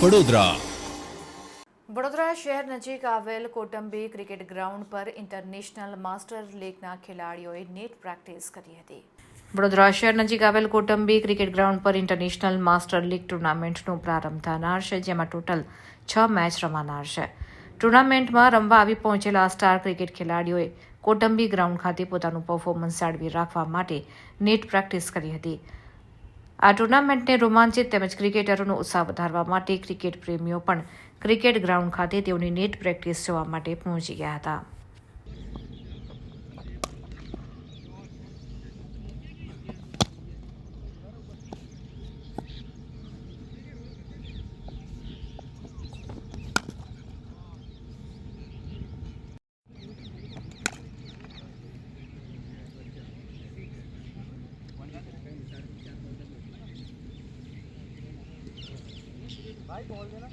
વડોદરા વડોદરા શહેર નજીક આવેલ કોટંબી ક્રિકેટ ગ્રાઉન્ડ પર ઇન્ટરનેશનલ માસ્ટર લીગના ખેલાડીઓએ નેટ પ્રેક્ટિસ કરી હતી. વડોદરા શહેર નજીક આવેલ કોટંબી ક્રિકેટ ગ્રાઉન્ડ પર ઇન્ટરનેશનલ માસ્ટર લીગ ટુર્નામેન્ટનો પ્રારંભ થનાર છે, જેમાં ટોટલ છ મેચ રમાનાર છે. ટુર્નામેન્ટમાં રમવા આવી પહોંચેલા સ્ટાર ક્રિકેટ ખેલાડીઓએ કોટંબી ગ્રાઉન્ડ ખાતે પોતાનું પરફોર્મન્સ જાળવી રાખવા માટે નેટ પ્રેક્ટિસ કરી હતી. આ ટુર્નામેન્ટને રોમાંચિત તેમજ ક્રિકેટરોનો ઉત્સાહ વધારવા માટે ક્રિકેટ પ્રેમીઓ પણ ક્રિકેટ ગ્રાઉન્ડ ખાતે તેઓની નેટ પ્રેક્ટિસ જોવા માટે પહોંચી ગયા હતા. भाई बोल देना